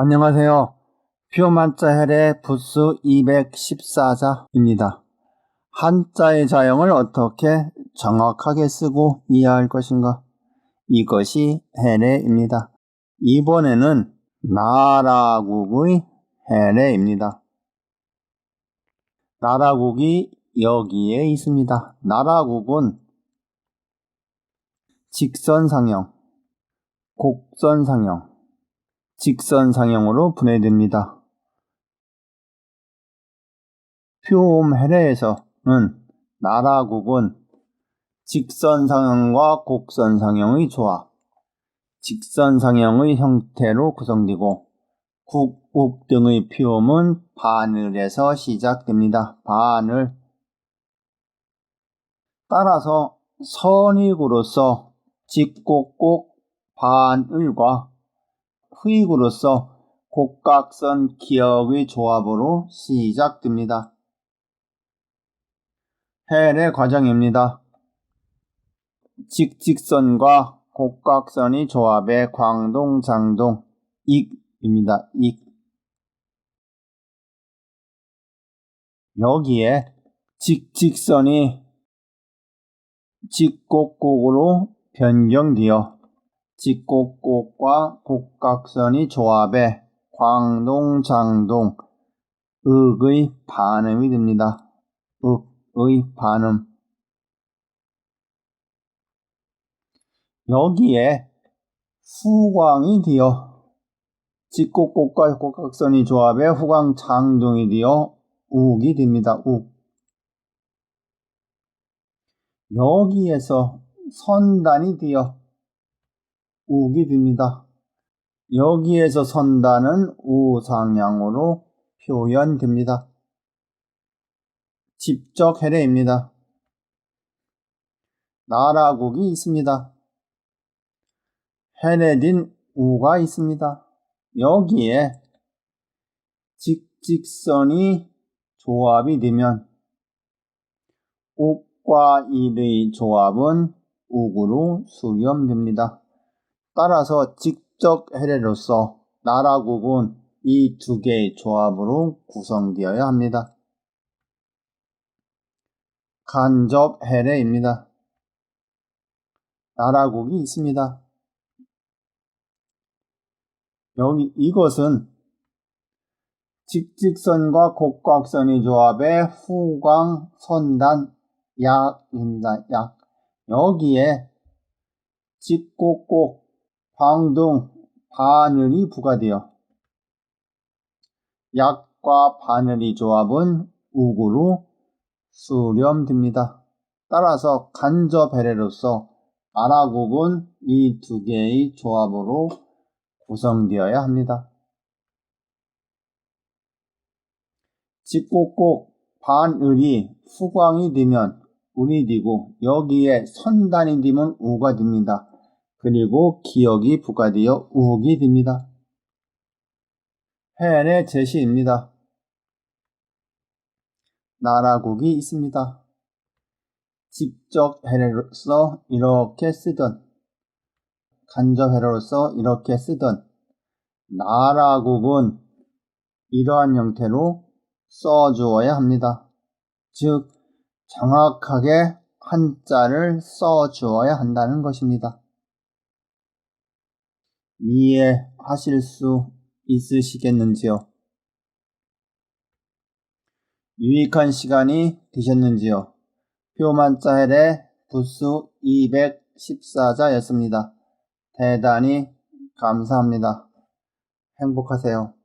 안녕하세요. 표만자 헬의 부수 214자입니다. 한자의 자형을 어떻게 정확하게 쓰고 이해할 것인가? 이것이 해례입니다. 이번에는 나라국의 해례입니다. 나라국이 여기에 있습니다. 나라국은 직선상형, 곡선상형, 직선 상형으로 분해됩니다. 표음 해례에서는 나라국은 직선 상형과 곡선 상형의 조합, 직선 상형의 형태로 구성되고 국, 욱 등의 표음은 바늘에서 시작됩니다. 바늘. 따라서 선익으로서 직곡곡 바늘과 후익으로서 곡각선 기역의 조합으로 시작됩니다. 해례 과정입니다. 직직선과 곡각선이 조합의 광동, 장동, 익입니다. 익. 여기에 직직선이 직곡곡으로 변경되어 직곡곡과 곡각선이 조합해 광동, 장동, 윽의 반음이 됩니다. 윽의 반음. 여기에 후광이 되어 직곡곡과 곡각선이 조합해 후광 장동이 되어 욱이 됩니다. 욱. 여기에서 선단이 되어 욱이 됩니다. 여기에서 선단은 우상향으로 표현됩니다. 집적 해례입니다. 나라국이 있습니다. 해례된 우가 있습니다. 여기에 직직선이 조합이 되면 옥과 일의 조합은 욱으로 수렴됩니다. 따라서 직접 해례로서 나라국은 이두 개의 조합으로 구성되어야 합니다. 간접 해례입니다. 나라국이 있습니다. 여기 이것은 직직선과 곡각선이 조합의 후광 선단 약입니다. 약. 여기에 직곡곡 광동 바늘이 부과되어 약과 바늘이 조합은 우구로 수렴됩니다. 따라서 간접 해례로서 아라국은 이 두 개의 조합으로 구성되어야 합니다. 직곡곡 반을이 후광이 되면 운이 되고 여기에 선단이 되면 우가 됩니다. 그리고 기억이 부과되어 우욱이 됩니다. 해안의 제시입니다. 나라국이 있습니다. 직접 해례로서 이렇게 쓰던 간접 해례로서 이렇게 쓰던 나라국은 이러한 형태로 써주어야 합니다. 즉 정확하게 한자를 써주어야 한다는 것입니다. 이해하실 수 있으시겠는지요? 유익한 시간이 되셨는지요? 표만자헬의 부수 214자였습니다. 대단히 감사합니다. 행복하세요.